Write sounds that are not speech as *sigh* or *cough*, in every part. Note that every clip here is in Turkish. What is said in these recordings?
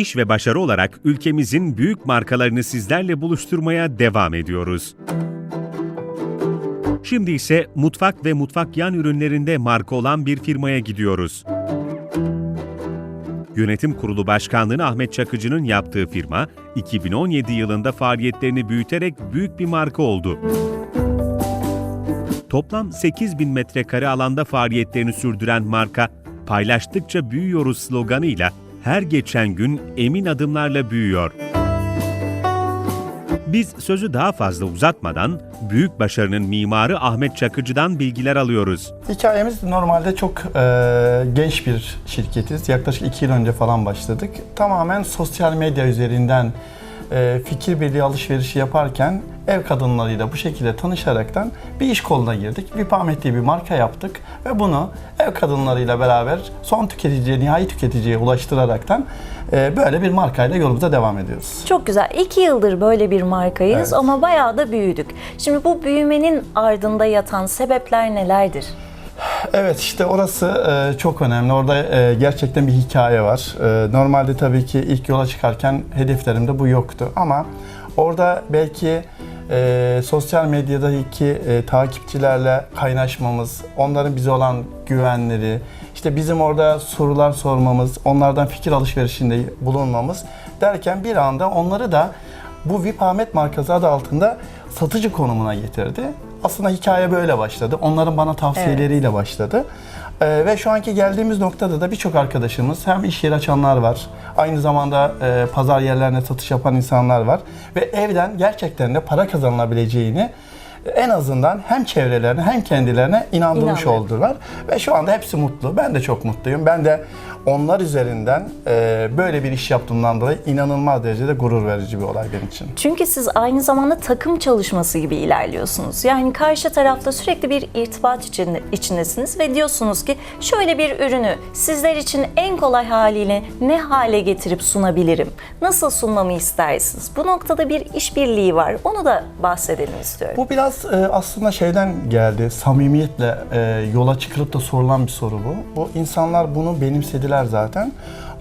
İş ve başarı olarak ülkemizin büyük markalarını sizlerle buluşturmaya devam ediyoruz. Şimdi ise mutfak ve mutfak yan ürünlerinde marka olan bir firmaya gidiyoruz. Yönetim Kurulu Başkanlığı'nı Ahmet Çakıcı'nın yaptığı firma, 2017 yılında faaliyetlerini büyüterek büyük bir marka oldu. Toplam 8 bin metrekare alanda faaliyetlerini sürdüren marka, paylaştıkça büyüyoruz sloganıyla her geçen gün emin adımlarla büyüyor. Biz sözü daha fazla uzatmadan büyük başarının mimarı Ahmet Çakıcı'dan bilgiler alıyoruz. Hikayemiz normalde çok e, genç bir şirketiz. Yaklaşık iki yıl önce falan başladık. Tamamen sosyal medya üzerinden e, fikir birliği alışverişi yaparken ev kadınlarıyla bu şekilde tanışaraktan bir iş koluna girdik. Vipahmet diye bir marka yaptık ve bunu ev kadınlarıyla beraber son tüketiciye, nihai tüketiciye ulaştıraraktan e, böyle bir markayla yolumuza devam ediyoruz. Çok güzel. İki yıldır böyle bir markayız Evet. ama bayağı da büyüdük. Şimdi bu büyümenin ardında yatan sebepler nelerdir? Evet işte orası e, çok önemli. Orada e, gerçekten bir hikaye var. E, normalde tabii ki ilk yola çıkarken hedeflerimde bu yoktu. Ama orada belki e, sosyal medyadaki e, takipçilerle kaynaşmamız, onların bize olan güvenleri, işte bizim orada sorular sormamız, onlardan fikir alışverişinde bulunmamız derken bir anda onları da bu VIP Ahmet markası adı altında satıcı konumuna getirdi. Aslında hikaye böyle başladı. Onların bana tavsiyeleriyle başladı. Ee, ve şu anki geldiğimiz noktada da birçok arkadaşımız hem iş yeri açanlar var, aynı zamanda e, pazar yerlerine satış yapan insanlar var ve evden gerçekten de para kazanılabileceğini en azından hem çevrelerine hem kendilerine inandırmış İnandım. oldular. Ve şu anda hepsi mutlu. Ben de çok mutluyum. Ben de onlar üzerinden e, böyle bir iş yaptığımdan dolayı inanılmaz derecede gurur verici bir olay benim için. Çünkü siz aynı zamanda takım çalışması gibi ilerliyorsunuz. Yani karşı tarafta sürekli bir irtibat içinde, içindesiniz ve diyorsunuz ki şöyle bir ürünü sizler için en kolay haliyle ne hale getirip sunabilirim? Nasıl sunmamı istersiniz? Bu noktada bir işbirliği var. Onu da bahsedelim istiyorum. Bu biraz e, aslında şeyden geldi. Samimiyetle e, yola çıkılıp da sorulan bir soru bu. Bu insanlar bunu benimsediler zaten.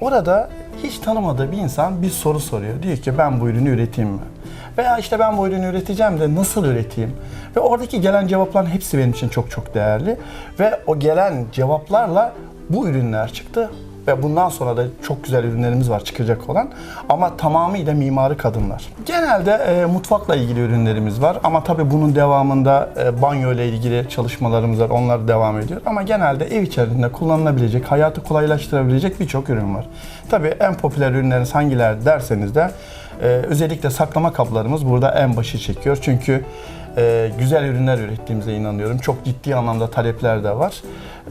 Orada hiç tanımadığı bir insan bir soru soruyor. Diyor ki ben bu ürünü üreteyim mi? Veya işte ben bu ürünü üreteceğim de nasıl üreteyim? Ve oradaki gelen cevapların hepsi benim için çok çok değerli. Ve o gelen cevaplarla bu ürünler çıktı. Ve bundan sonra da çok güzel ürünlerimiz var çıkacak olan. Ama tamamıyla mimari kadınlar. Genelde e, mutfakla ilgili ürünlerimiz var. Ama tabii bunun devamında e, banyo ile ilgili çalışmalarımız var. Onlar devam ediyor. Ama genelde ev içerisinde kullanılabilecek, hayatı kolaylaştırabilecek birçok ürün var. Tabii en popüler ürünleriniz hangiler derseniz de e, özellikle saklama kaplarımız burada en başı çekiyor. Çünkü e, güzel ürünler ürettiğimize inanıyorum. Çok ciddi anlamda talepler de var.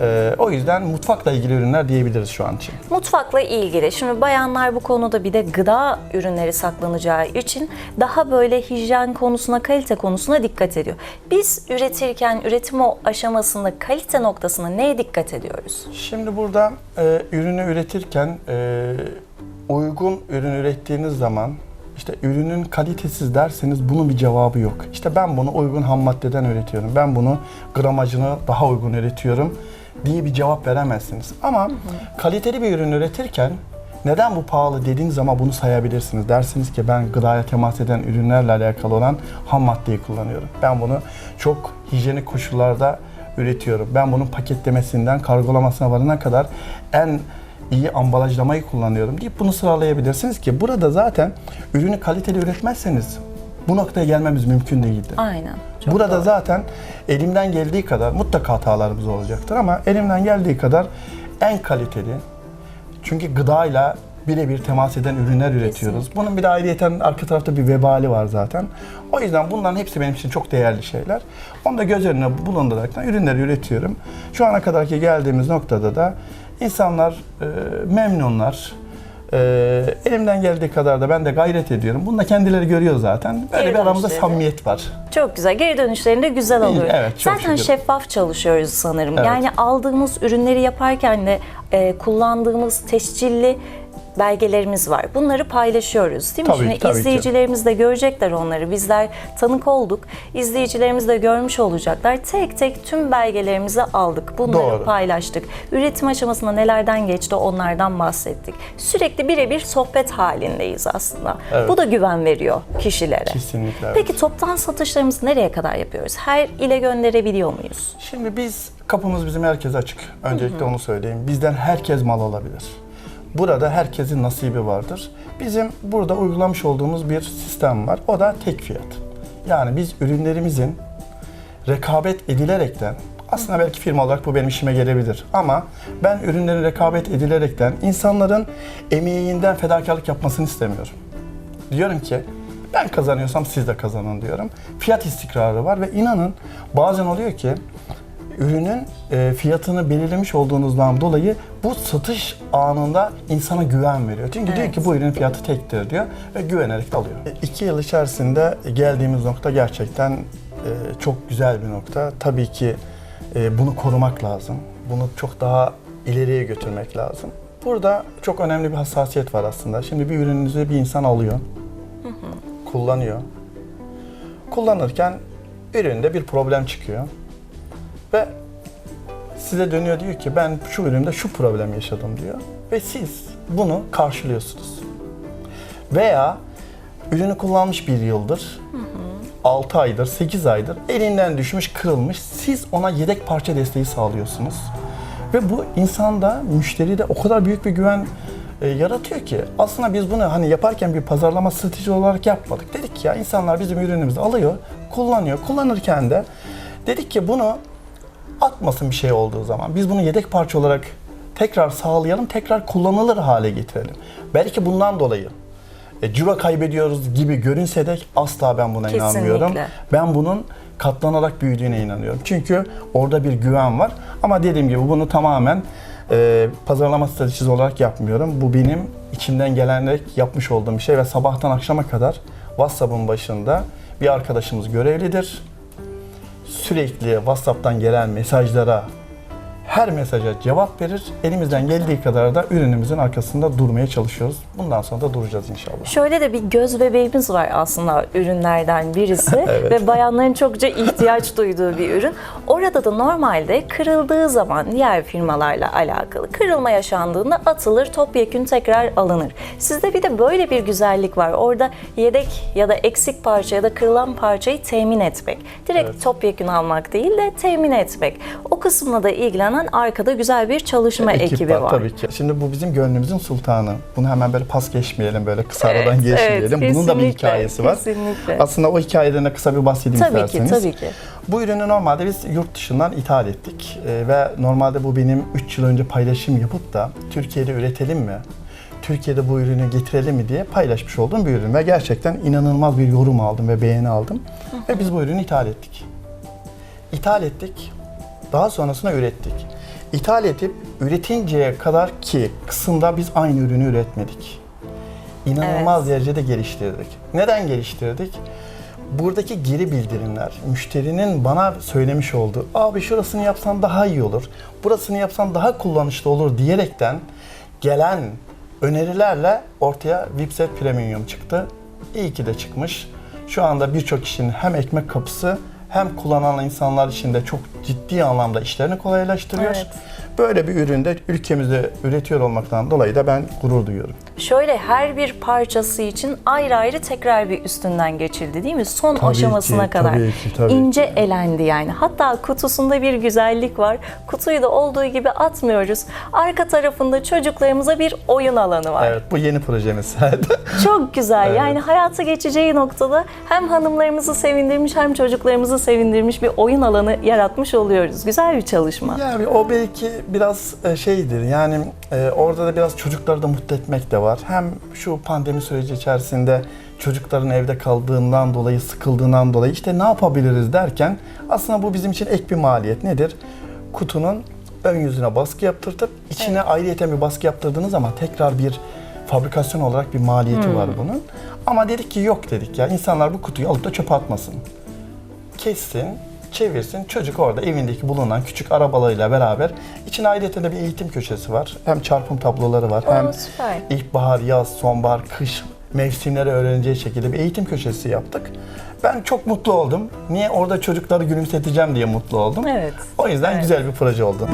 E, o yüzden mutfakla ilgili ürünler diyebiliriz şu an için. Mutfakla ilgili. Şimdi bayanlar bu konuda bir de gıda ürünleri saklanacağı için daha böyle hijyen konusuna, kalite konusuna dikkat ediyor. Biz üretirken üretim o aşamasında kalite noktasına neye dikkat ediyoruz? Şimdi burada e, ürünü üretirken e, uygun ürün ürettiğiniz zaman işte ürünün kalitesiz derseniz bunun bir cevabı yok. İşte ben bunu uygun ham maddeden üretiyorum. Ben bunu gramajını daha uygun üretiyorum diye bir cevap veremezsiniz. Ama kaliteli bir ürün üretirken neden bu pahalı dediğiniz zaman bunu sayabilirsiniz. Dersiniz ki ben gıdaya temas eden ürünlerle alakalı olan ham maddeyi kullanıyorum. Ben bunu çok hijyenik koşullarda üretiyorum. Ben bunun paketlemesinden kargolamasına varana kadar en iyi ambalajlamayı kullanıyorum deyip bunu sıralayabilirsiniz ki burada zaten ürünü kaliteli üretmezseniz bu noktaya gelmemiz mümkün değildi. Aynen. Burada zaten elimden geldiği kadar mutlaka hatalarımız olacaktır ama elimden geldiği kadar en kaliteli çünkü gıdayla birebir temas eden ürünler üretiyoruz. Bunun bir de ayrıyeten arka tarafta bir vebali var zaten. O yüzden bunların hepsi benim için çok değerli şeyler. Onu da göz önüne bulundurarak da ürünleri üretiyorum. Şu ana kadarki geldiğimiz noktada da insanlar e, memnunlar. E, elimden geldiği kadar da ben de gayret ediyorum. Bunu da kendileri görüyor zaten. Böyle Geri bir aramızda dönüşleri. samimiyet var. Çok güzel. Geri dönüşlerini de güzel alıyor. evet, çok Zaten şükür. şeffaf çalışıyoruz sanırım. Evet. Yani aldığımız ürünleri yaparken de e, kullandığımız tescilli belgelerimiz var. Bunları paylaşıyoruz değil mi? Tabii, Şimdi tabii ki. izleyicilerimiz de görecekler onları. Bizler tanık olduk. İzleyicilerimiz de görmüş olacaklar. Tek tek tüm belgelerimizi aldık. Bunları Doğru. paylaştık. Üretim aşamasında nelerden geçti onlardan bahsettik. Sürekli birebir sohbet halindeyiz aslında. Evet. Bu da güven veriyor kişilere. Kesinlikle evet. Peki toptan satışlarımızı nereye kadar yapıyoruz? Her ile gönderebiliyor muyuz? Şimdi biz kapımız bizim herkese açık. Öncelikle onu söyleyeyim. Bizden herkes mal alabilir. Burada herkesin nasibi vardır. Bizim burada uygulamış olduğumuz bir sistem var. O da tek fiyat. Yani biz ürünlerimizin rekabet edilerekten aslında belki firma olarak bu benim işime gelebilir ama ben ürünlerin rekabet edilerekten insanların emeğinden fedakarlık yapmasını istemiyorum. Diyorum ki ben kazanıyorsam siz de kazanın diyorum. Fiyat istikrarı var ve inanın bazen oluyor ki ürünün e, fiyatını belirlemiş olduğunuzdan dolayı bu satış anında insana güven veriyor. Çünkü diyor ki bu ürünün fiyatı tektir diyor ve güvenerek de alıyor. E, İki yıl içerisinde geldiğimiz nokta gerçekten e, çok güzel bir nokta. Tabii ki e, bunu korumak lazım. Bunu çok daha ileriye götürmek lazım. Burada çok önemli bir hassasiyet var aslında. Şimdi bir ürününüzü bir insan alıyor, kullanıyor. Kullanırken üründe bir problem çıkıyor. Ve size dönüyor diyor ki ben şu üründe şu problem yaşadım diyor. Ve siz bunu karşılıyorsunuz. Veya ürünü kullanmış bir yıldır, 6 aydır, 8 aydır elinden düşmüş, kırılmış. Siz ona yedek parça desteği sağlıyorsunuz. Ve bu insanda, müşteride o kadar büyük bir güven e, yaratıyor ki aslında biz bunu hani yaparken bir pazarlama strateji olarak yapmadık. Dedik ki ya insanlar bizim ürünümüzü alıyor, kullanıyor. Kullanırken de dedik ki bunu atmasın bir şey olduğu zaman. Biz bunu yedek parça olarak tekrar sağlayalım, tekrar kullanılır hale getirelim. Belki bundan dolayı e, ciro kaybediyoruz gibi görünse de asla ben buna Kesinlikle. inanmıyorum. Ben bunun katlanarak büyüdüğüne inanıyorum. Çünkü orada bir güven var. Ama dediğim gibi bunu tamamen e, pazarlama stratejisi olarak yapmıyorum. Bu benim içimden gelerek yapmış olduğum bir şey ve sabahtan akşama kadar WhatsApp'ın başında bir arkadaşımız görevlidir sürekli WhatsApp'tan gelen mesajlara her mesaja cevap verir. Elimizden geldiği kadar da ürünümüzün arkasında durmaya çalışıyoruz. Bundan sonra da duracağız inşallah. Şöyle de bir göz bebeğimiz var aslında ürünlerden birisi *laughs* Evet. ve bayanların çokça ihtiyaç duyduğu bir ürün. Orada da normalde kırıldığı zaman diğer firmalarla alakalı kırılma yaşandığında atılır, topyekün tekrar alınır. Sizde bir de böyle bir güzellik var. Orada yedek ya da eksik parça ya da kırılan parçayı temin etmek. Direkt topyekün almak değil de temin etmek. O kısımla da ilgilenen arkada güzel bir çalışma Ekip ekibi var. tabii ki. Şimdi bu bizim gönlümüzün sultanı. Bunu hemen böyle pas geçmeyelim, böyle kısa aradan Evet, geçmeyelim. evet, Bunun da bir hikayesi var. kesinlikle. Aslında o hikayeden de kısa bir bahsedeyim Tabii ki, isterseniz. tabii ki. Bu ürünü normalde biz yurt dışından ithal ettik. Ee, ve normalde bu benim 3 yıl önce paylaşım yapıp da Türkiye'de üretelim mi? Türkiye'de bu ürünü getirelim mi diye paylaşmış olduğum bir ürün ve gerçekten inanılmaz bir yorum aldım ve beğeni aldım. Ve biz bu ürünü ithal ettik. İthal ettik. Daha sonrasında ürettik. İthal edip üretinceye kadar ki kısımda biz aynı ürünü üretmedik. İnanılmaz derecede geliştirdik. Neden geliştirdik? Buradaki geri bildirimler, müşterinin bana söylemiş olduğu, abi şurasını yapsan daha iyi olur, burasını yapsan daha kullanışlı olur diyerekten gelen önerilerle ortaya Vipset Premium çıktı. İyi ki de çıkmış. Şu anda birçok kişinin hem ekmek kapısı hem kullanan insanlar için de çok ciddi anlamda işlerini kolaylaştırıyor. Evet. Böyle bir üründe ülkemizde üretiyor olmaktan dolayı da ben gurur duyuyorum. Şöyle her bir parçası için ayrı ayrı tekrar bir üstünden geçildi değil mi? Son Tabii aşamasına ki, kadar. tabii ki, tabii İnce elendi yani. Hatta kutusunda bir güzellik var. Kutuyu da olduğu gibi atmıyoruz. Arka tarafında çocuklarımıza bir oyun alanı var. Evet bu yeni projemiz. *laughs* Çok güzel. Yani hayata geçeceği noktada hem hanımlarımızı sevindirmiş hem çocuklarımızı sevindirmiş bir oyun alanı yaratmış oluyoruz. Güzel bir çalışma. yani o belki biraz e, şeydir yani e, orada da biraz çocukları da mutlu etmek de var. Hem şu pandemi süreci içerisinde çocukların evde kaldığından dolayı, sıkıldığından dolayı işte ne yapabiliriz derken aslında bu bizim için ek bir maliyet. Nedir? Kutunun ön yüzüne baskı yaptırtıp içine ayrıyeten bir baskı yaptırdığınız zaman tekrar bir fabrikasyon olarak bir maliyeti var bunun. Ama dedik ki yok dedik ya insanlar bu kutuyu alıp da çöpe atmasın. Kessin, çevirsin. Çocuk orada evindeki bulunan küçük arabalarıyla beraber içine ayrıca de bir eğitim köşesi var. Hem çarpım tabloları var. Oo, hem süper. ilkbahar, yaz, sonbahar, kış mevsimleri öğreneceği şekilde bir eğitim köşesi yaptık. Ben çok mutlu oldum. Niye? Orada çocukları gülümseteceğim diye mutlu oldum. Evet. O yüzden Evet. güzel bir proje oldu.